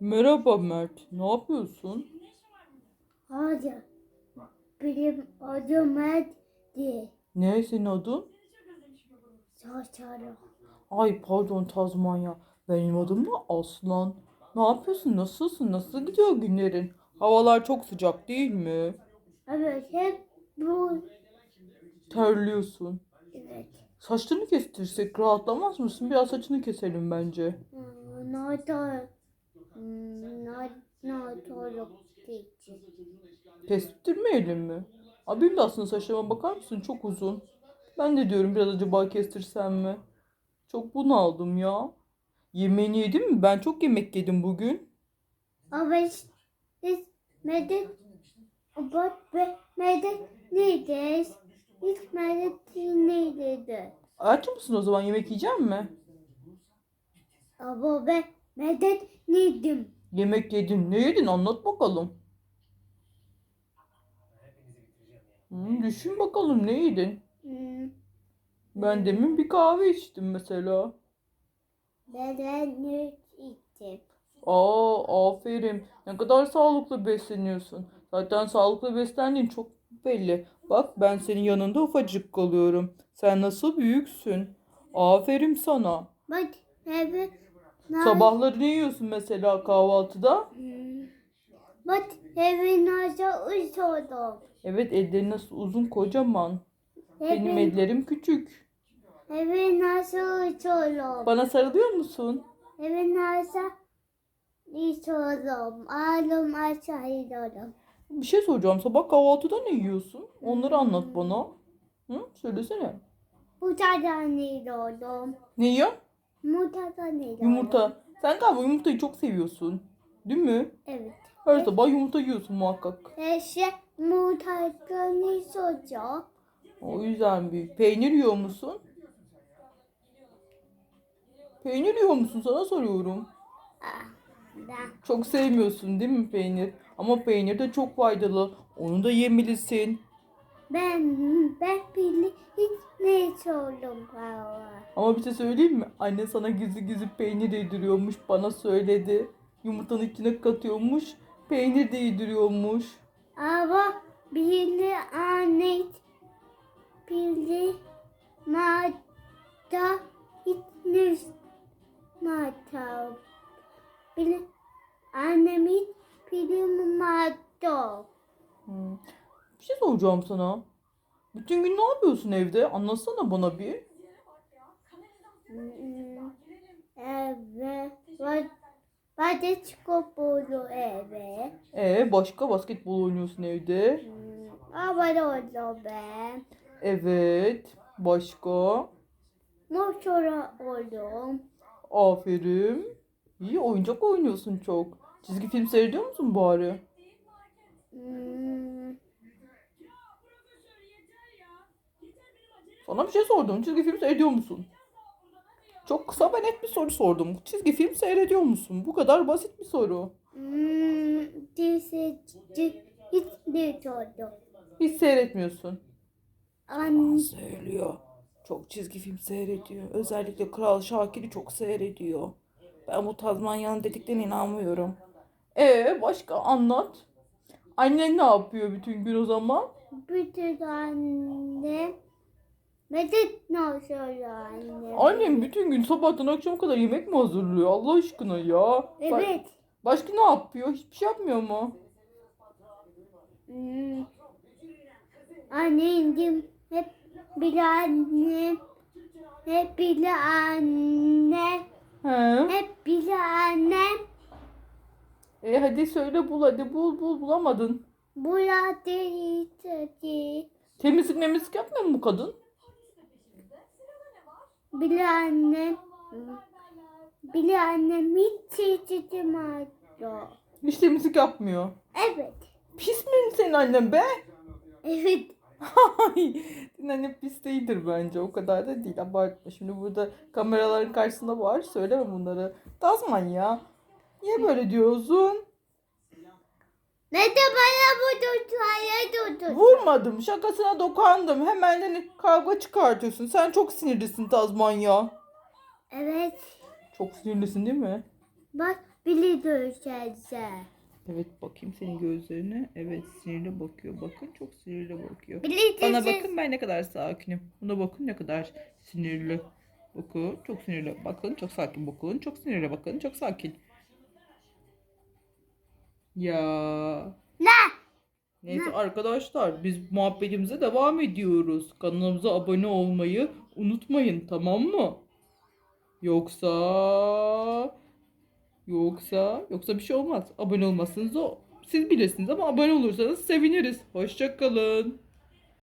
Merhaba Mert. Ne yapıyorsun? Hayır. Benim adım Erdi. Ne senin adın? Saçarım. Ay pardon Tazmanya. Benim adım da Aslan. Ne yapıyorsun? Nasılsın? Nasıl gidiyor günlerin? Havalar çok sıcak değil mi? Evet hep bu. Terliyorsun. Evet. Saçlarını kestirsek rahatlamaz mısın? Biraz saçını keselim bence. Nata. Kestirmeyelim mi? Abim de aslında saçlarıma bakar mısın? Çok uzun. Ben de diyorum biraz acaba kestirsem mi? Çok bunaldım ya. Yemeğini yedin mi? Ben çok yemek yedim bugün. Ama hiç medet. Bak be medet neydi? Hiç medet neydi? Aç mısın o zaman yemek yiyecek mi? Ama ben medet neydim? Yemek yedin. Ne yedin? Anlat bakalım. Hmm, düşün bakalım ne yedin? Hmm, Ben demin bir kahve içtim mesela. Ben ne içtim? Aa, aferin. Ne kadar sağlıklı besleniyorsun. Zaten sağlıklı beslendiğin çok belli. Bak ben senin yanında ufacık kalıyorum. Sen nasıl büyüksün. Aferin sana. Bak Sabahları ne yiyorsun mesela kahvaltıda? Hmm. Bak nasıl uçurdum? Evet ellerin nasıl uzun kocaman. Benim Eve, ellerim küçük. nasıl uçurdum? Bana sarılıyor musun? Nasıl uçurdum? Ağlım aşağı. Bir şey soracağım. Sabah kahvaltıda ne yiyorsun? Onları anlat bana. Hı? Söylesene. Mutadan iniyorum. Ne yiyor? Mutadan iniyorum. Yumurta. Sen galiba yumurtayı çok seviyorsun. Değil mi? Evet. Her sabah yumurta yiyorsun muhakkak. Eşe mutadan iniyorum. O yüzden büyük. Peynir yiyor musun? Peynir yiyor musun? Sana soruyorum. Ah, ben. Çok sevmiyorsun değil mi peynir? Ama peynir de çok faydalı. Onu da yemelisin. Ben, ben bile hiç ne baba. Ama bir şey söyleyeyim mi? Anne sana gizli gizli peynir yediriyormuş. Bana söyledi. Yumurtanın içine katıyormuş. Peynir de yediriyormuş. Ama biri anne biri mata gitmiş mata. Biri annemin biri mata. Hmm. Bir şey soracağım sana. Bütün gün ne yapıyorsun evde? Anlatsana bana bir. Hmm, Evet. Çıkıp eve. Ee, başka basketbol oynuyorsun evde. Ne oldu ben? Evet. Başka. Motora oldum. Aferin. İyi oyuncak oynuyorsun çok. Çizgi film seyrediyor musun bari? Hmm, Sana bir şey sordum. Çizgi film seyrediyor musun? Çok kısa ve net bir soru sordum. Çizgi film seyrediyor musun? Bu kadar basit bir soru. Hmm, hiç oldu? Hiç seyretmiyorsun. An Söylüyor. Çok çizgi film seyrediyor. Özellikle Kral Şakir'i çok seyrediyor. Ben bu Tazmanya'nın dediklerine inanmıyorum. Ee başka anlat. Annen ne yapıyor bütün gün o zaman? bütün anne Medet ne söylüyor anne? Annem bütün gün sabahtan akşama kadar yemek mi hazırlıyor Allah aşkına ya? Ba- Evet. başka ne yapıyor? Hiçbir şey yapmıyor mu? Hmm. Annem hep bir anne hep bir anne He? hep bir anne E hadi söyle bul hadi bul bul bulamadın. burada istedi. Temizlik memizlik yapmıyor mu bu kadın? Bir anne bir annem hiç istedi Hiç temizlik yapmıyor. Evet. Pis mi senin annen be? Evet. Ay, senin annen pis değildir bence. O kadar da değil. Abartma. Şimdi burada kameraların karşısında var. Söyleme bunları. Tazman ya. Niye böyle diyorsun? Ne de bana bu tutmaya tutun. Vurmadım. Şakasına dokandım. Hemen de kavga çıkartıyorsun. Sen çok sinirlisin Tazman ya. Evet. Çok sinirlisin değil mi? Bak Biri dövüşeceğiz. Evet bakayım senin gözlerine. Evet sinirli bakıyor. Bakın çok sinirli bakıyor. Biri Bana bakın ben ne kadar sakinim. Buna bakın ne kadar sinirli. Bakın çok sinirli. Bakın çok sakin. Bakın çok sinirli. Bakın çok sakin. Ya. Ne? Neyse arkadaşlar biz muhabbetimize devam ediyoruz. Kanalımıza abone olmayı unutmayın tamam mı? Yoksa yoksa yoksa bir şey olmaz. Abone olmazsınız o siz bilirsiniz ama abone olursanız seviniriz. Hoşça kalın.